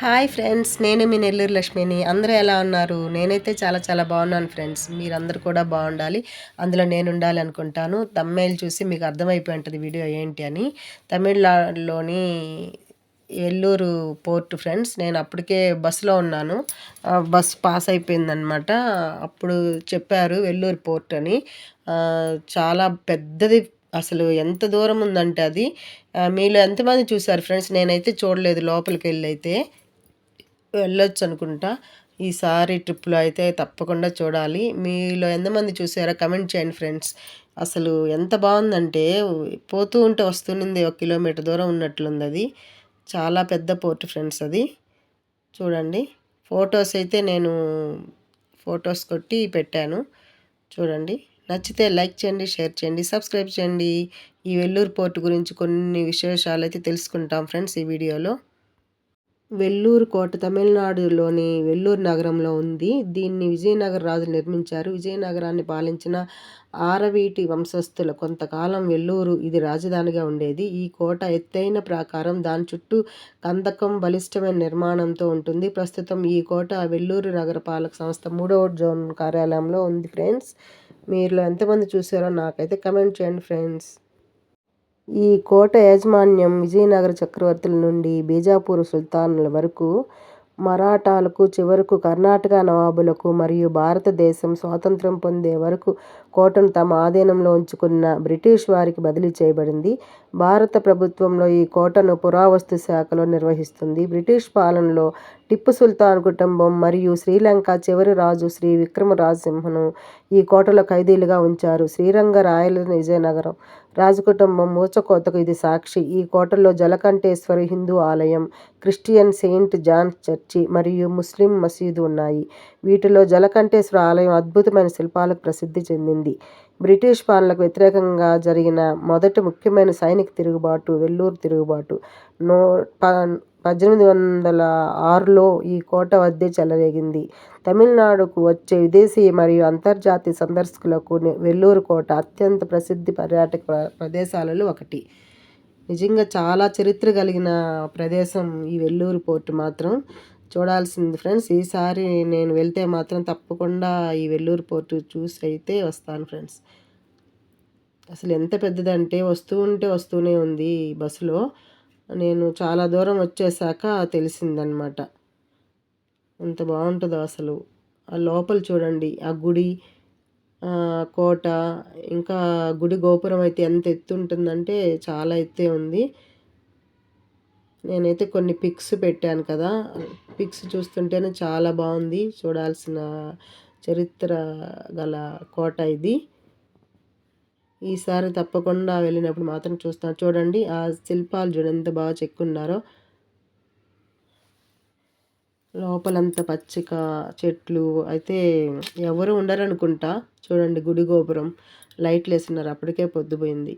Hi friends నేను మీ నెల్లూరు లక్ష్మిని. అందరూ ఎలా ఉన్నారు? నేనైతే చాలా చాలా బాగున్నాను ఫ్రెండ్స్ మీరందరూ కూడా బాగుండాలి. అందులో నేను ఉండాలి అనుకుంటాను. తమిళ్ చూసి మీకు అర్థమైపోయి ఉంటుంది వీడియో ఏంటి అని. తమిళలోని ఎల్లూరు పోర్ట్ ఫ్రెండ్స్ నేను అప్పటికే బస్సులో ఉన్నాను. బస్ పాస్ అయిపోయిందనమాట అప్పుడు చెప్పారు వెల్లూరు పోర్ట్ అని. చాలా పెద్దది. అసలు ఎంత దూరం ఉందంటే అది. మీలో ఎంతమంది చూసారు ఫ్రెండ్స్ నేనైతే చూడలేదు లోపలికి వెళ్ళి అయితే. వెళ్ళొచ్చు అనుకుంటా. ఈసారి ట్రిప్లో అయితే తప్పకుండా చూడాలి. మీలో ఎంతమంది చూసారో కమెంట్ చేయండి ఫ్రెండ్స్. అసలు ఎంత బాగుందంటే పోతూ ఉంటే వస్తుంది ఒక కిలోమీటర్ దూరం ఉన్నట్లుంది అది. చాలా పెద్ద పోర్ట్ ఫ్రెండ్స్ అది. చూడండి. ఫొటోస్ అయితే నేను ఫొటోస్ కొట్టి పెట్టాను. చూడండి. నచ్చితే లైక్ చేయండి షేర్ చేయండి సబ్స్క్రైబ్ చేయండి. ఈ వెల్లూరు పోర్ట్ గురించి కొన్ని విశేషాలు అయితే తెలుసుకుంటాం ఫ్రెండ్స్ ఈ వీడియోలో. వెల్లూరు కోట తమిళనాడులోని వెల్లూరు నగరంలో ఉంది. దీన్ని విజయనగర రాజులు నిర్మించారు. విజయనగరాన్ని పాలించిన ఆరవీటి వంశస్థుల కొంతకాలం వెల్లూరు ఇది రాజధానిగా ఉండేది. ఈ కోట ఎత్తైన ప్రాకారం దాని చుట్టూ కందకం బలిష్టమైన నిర్మాణంతో ఉంటుంది. ప్రస్తుతం ఈ కోట వెల్లూరు నగరపాలక సంస్థ మూడవ జోన్ కార్యాలయంలో ఉంది. ఫ్రెండ్స్ మీరు ఎంతమంది చూసారో నాకైతే కమెంట్ చేయండి ఫ్రెండ్స్. ఈ కోట యాజమాన్యం విజయనగర చక్రవర్తుల నుండి బీజాపూర్ సుల్తానుల వరకు మరాఠాలకు చివరకు కర్ణాటక నవాబులకు మరియు భారతదేశం స్వాతంత్రం పొందే వరకు కోటను తమ ఆధీనంలో ఉంచుకున్న బ్రిటిష్ వారికి బదిలీ చేయబడింది. భారత ప్రభుత్వంలో ఈ కోటను పురావస్తు శాఖలో నిర్వహిస్తుంది. బ్రిటిష్ పాలనలో టిప్పు సుల్తాన్ కుటుంబం మరియు శ్రీలంక చివరి రాజు శ్రీ విక్రమరాజసింహను ఈ కోటలో ఖైదీలుగా ఉంచారు. శ్రీరంగ రాయల విజయనగరం రాజకుటుంబం మూచకోతకు ఇది సాక్షి. ఈ కోటలో జలకంఠేశ్వరి హిందూ ఆలయం క్రిస్టియన్ సెయింట్ జాన్ చర్చి మరియు ముస్లిం మసీదు ఉన్నాయి. వీటిలో జలకంఠేశ్వర ఆలయం అద్భుతమైన శిల్పాలకు ప్రసిద్ధి చెందింది. బ్రిటిష్ పాలనకు వ్యతిరేకంగా జరిగిన మొదటి ముఖ్యమైన సైనిక తిరుగుబాటు వెల్లూరు తిరుగుబాటు. నో పద్దెనిమిది వందల ఆరులో ఈ కోట వద్దే చెలరేగింది. తమిళనాడుకు వచ్చే విదేశీ మరియు అంతర్జాతీయ సందర్శకులకు వెల్లూరు కోట అత్యంత ప్రసిద్ధి పర్యాటక ప్రదేశాలలో ఒకటి. నిజంగా చాలా చరిత్ర కలిగిన ప్రదేశం ఈ వెల్లూరు పోర్టు మాత్రం. చూడాల్సింది ఫ్రెండ్స్. ఈసారి నేను వెళ్తే మాత్రం తప్పకుండా ఈ వెల్లూరు పోర్టు చూసి అయితే వస్తాను ఫ్రెండ్స్. అసలు ఎంత పెద్దదంటే వస్తూ ఉంటే వస్తూనే ఉంది ఈ బస్సులో. నేను చాలా దూరం వచ్చేసాక తెలిసిందనమాట. ఎంత బాగుంటుందో అసలు. ఆ లోపల చూడండి ఆ గుడి కోట ఇంకా గుడి గోపురం అయితే ఎంత ఎత్తు ఉంటుందంటే చాలా ఎత్తే ఉంది. నేనైతే కొన్ని పిక్స్ పెట్టాను కదా. పిక్స్ చూస్తుంటేనే చాలా బాగుంది. చూడాల్సిన చరిత్ర గల కోట ఇది. ఈసారి తప్పకుండా వెళ్ళినప్పుడు మాత్రం చూస్తాను. చూడండి ఆ శిల్పాలు చూడండి ఎంత బాగా చెక్కున్నారో. లోపలంతా పచ్చిక చెట్లు. అయితే ఎవరు ఉండరనుకుంటా. చూడండి గుడి గోపురం. లైట్లు వేస్తున్నారు. అప్పటికే పొద్దుపోయింది.